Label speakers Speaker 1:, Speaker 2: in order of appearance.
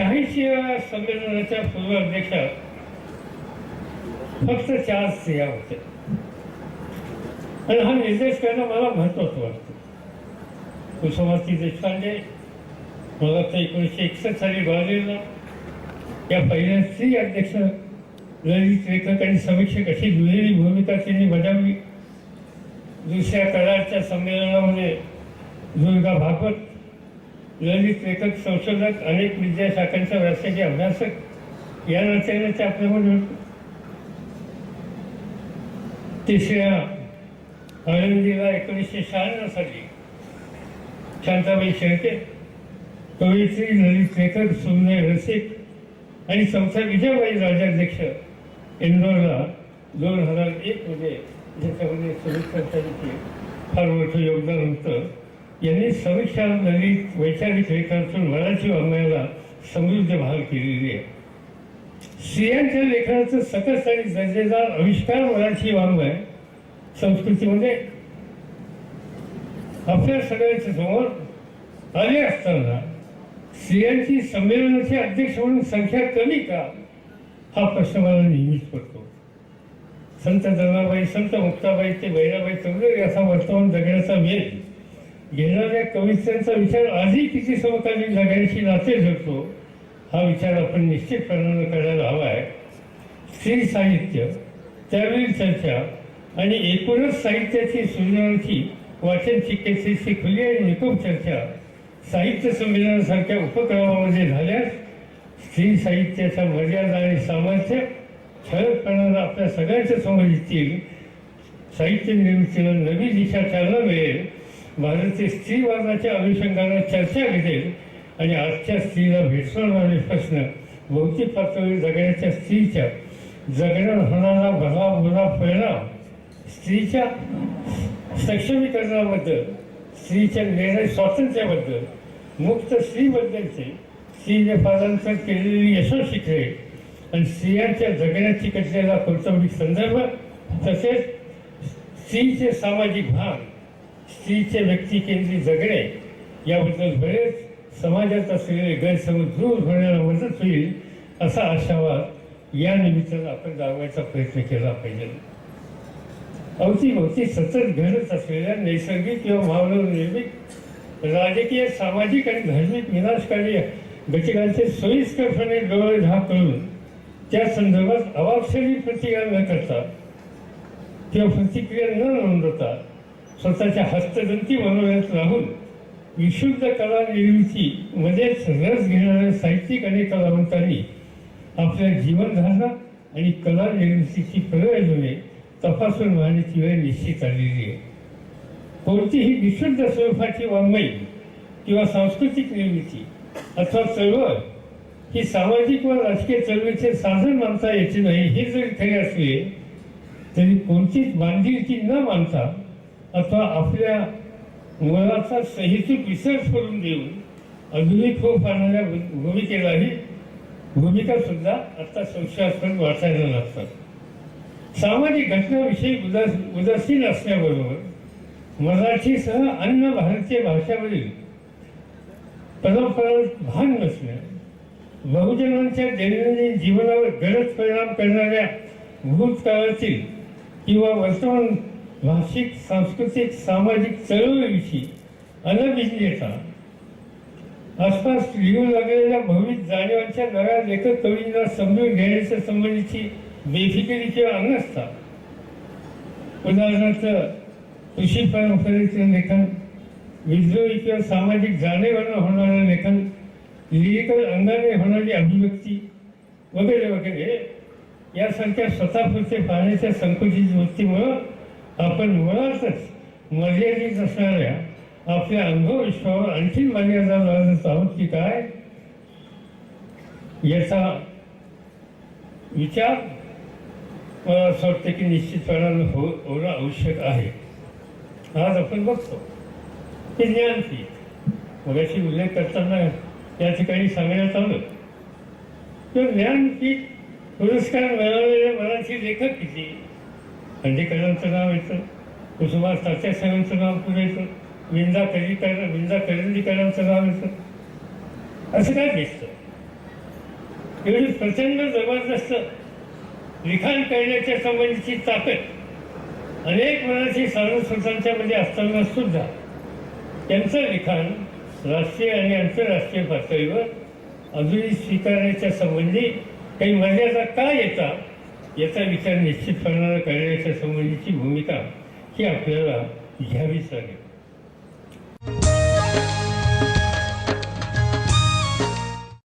Speaker 1: साहित्य संमेलनाच्या पूर्व अध्यक्ष फक्त चार स्त्रिया होत्या आणि हा निर्देश करणं मला महत्वाचं वाटतं. कुसुमाती देशपांडे मला तर एकोणीसशे एकसष्ट साली बाळलेला या पहिल्या स्त्री अध्यक्ष ललित लेखक आणि समीक्षक अशी दुहेरी भूमिका त्यांनी बजावली. दुसऱ्या करारच्या संमेलनामध्ये दुर्गा भागवत ललित लेखक संशोधक अनेक विद्याशाखांच्या व्यासाचे अभ्यासक या नात्याने ते आपल्यामध्ये होते तिसऱ्या आळंदीला एकोणीसशे शहाण्णव साली शांताबाई शेळके कवयित्री ललित लेखक सुंदर रसिक आणि चौथा विजयबाई राजाध्यक्ष इंदोरला दोन हजार एकमध्ये ज्याच्यामध्ये समीक्षा केली फार मोठं योगदान होतं. यांनी समीक्षा ललित वैचारिक लेखनातून मराठी वाङ्मयाला समृद्ध भाग केलेली आहे. स्त्रियांच्या लेखनाचं सकस आणि दर्जेदार आविष्कार मराठी वाङ्मय संस्कृतीमध्ये म्हणजे आपल्या सगळ्यांच्या समोर आले असताना स्त्रियांची संमेलनाचे अध्यक्ष म्हणून संख्या कमी का? हा प्रश्न मला नेहमीच पडतो. संत दर्गाबाई संत मुक्ताबाई ते बैराबाई चौधरी याचा वर्तमान जगण्याचा वेग घेणाऱ्या कवितांचा विचार आजही किती समकालीन जगाशी नाते धरतो हा विचार आपण निश्चितपणानं करायला हवा आहे. स्त्री साहित्य त्यावेळी चर्चा आणि एकूणच साहित्याची सृजनाची वाचन चिकित्सेची खुली आणि निकोप चर्चा साहित्य संमेलनासारख्या उपक्रमामध्ये झाल्यास स्त्री साहित्याचा मर्यादा आणि सामर्थ्य ठळकपणाला आपल्या सगळ्यांच्या समोर येतील. साहित्य निर्मितीला नवी दिशा चालना मिळेल. भारतीय स्त्रीवादाच्या अनुषंगाने चर्चा घेतील आणि आजच्या स्त्रीला भेडसावणारे प्रश्न भौतिक पातळी जगण्याच्या स्त्रीच्या जगण्यावर होणारा भला बुरा परिणाम स्त्रीच्या सक्षमीकरणाबद्दल स्त्रीच्या निर्णय स्वातंत्र्याबद्दल मुक्त स्त्रीबद्दलचे स्त्रीने पादांतर केलेली यशस्वी खेळ आणि स्त्रियांच्या जगण्याची कटलेला कौटुंबिक संदर्भ तसेच स्त्रीचे सामाजिक भान स्त्रीचे व्यक्तिकेंद्रित जगणे याबद्दल बरेच समाजात असलेले गैरसमज दूर होण्याला मदत होईल असा आशावाद या निमित्तानं आपण दाखवायचा प्रयत्न केला पाहिजे. अवतीभवती सतत घडत असलेल्या नैसर्गिक किंवा मानव निर्मित राजकीय सामाजिक आणि धार्मिक विनाशकारी घटकांचे सोयीस्करपणे डोळे झाक करून त्या संदर्भात अवाक्षरी प्रतिक्रिया न करता किंवा प्रतिक्रिया न नोंदवता स्वतःच्या हस्तदंती बनवण्यात राहून विशुद्ध कला निर्मिती मध्येच रस घेणाऱ्या साहित्यिक आणि कलावंतांनी आपल्या जीवनधारणा आणि कला निर्मितीची प्रयोजने तपासून वाहण्याची वेळ निश्चित आलेली आहे. कोणतीही विशुद्ध स्वरूपाची वाङ्मयी किंवा सांस्कृतिक निर्मिती अथवा चळवळ ही सामाजिक व राजकीय चळवळीचे साधन मानता येते नाही हे जरी खरे असले तरी कोणतीच बांधिलकी न मानता अथवा आपल्या मुलाचा सहितूक विसर करून देऊन आधुनिक होत आणणाऱ्या भू- भूमिकेलाही भूमिका सुद्धा आता संशयास्पद वाचायला लागतात. सामाजिक घटनाविषयी उदास उदासीन असल्याबरोबर मराठीसह अन्य भारतीय भाषावरील परंपरा भान नसणे बहुजनांच्या दैनंदिन जीवनावर गरज परिणाम करणाऱ्या भूतकाळातील किंवा वर्तमान भाषिक सांस्कृतिक सामाजिक चळवळीविषयी अनभिज्ञता आसपास लिहू लागलेल्या भवित जाणीवांच्या नव्या लेखक कवींना समजून घेण्याच्या संबंधीची बेफिकिरी किंवा अनस्था उदाहरणार्थ कृषी परंपरेचे लेखन विद्रोही किंवा सामाजिक जाणीवानं होणारं लेखन लिरिकल अंगाने होणारी अभिव्यक्ती वगैरे वगैरे यासारख्या स्वतःपुरते पाहण्याच्या संकुचित वृत्तीमुळं आपण मुळातच मर्यादित असणाऱ्या आपल्या अनुभव विश्वावर आणखी मर्यादा लावत आहोत की काय? याचा विचार मला असं वाटतं की निश्चितपणानं हो होणं आवश्यक आहे. आज आपण बघतो की ज्ञानपीठ मगाशी उल्लेख करताना या ठिकाणी सांगण्यात आलं. तर ज्ञानपीठ पुरस्कार मिळालेल्या मराठी लेखक किती? खंडेकरांचं नाव येतं कुसुमा तात्यासाहेबांचं नाव पुढे येतं विंदा कलिकर विंदा करंदीकरांचं नाव येतं. असं काय दिसतं? एवढी प्रचंड जबरदस्त लिखाण करण्याच्या संबंधीची ताकद अनेक मनाची साधुसंतांच्या मध्ये असताना सुद्धा त्यांचं लिखाण राष्ट्रीय आणि आंतरराष्ट्रीय पातळीवर अजूनही स्वीकारण्याच्या संबंधी काही मर्यादा का येतात याचा विचार निश्चित करणाऱ्या कार्यालयाच्या संबंधीची भूमिका ही आपल्याला घ्यावीच लागेल.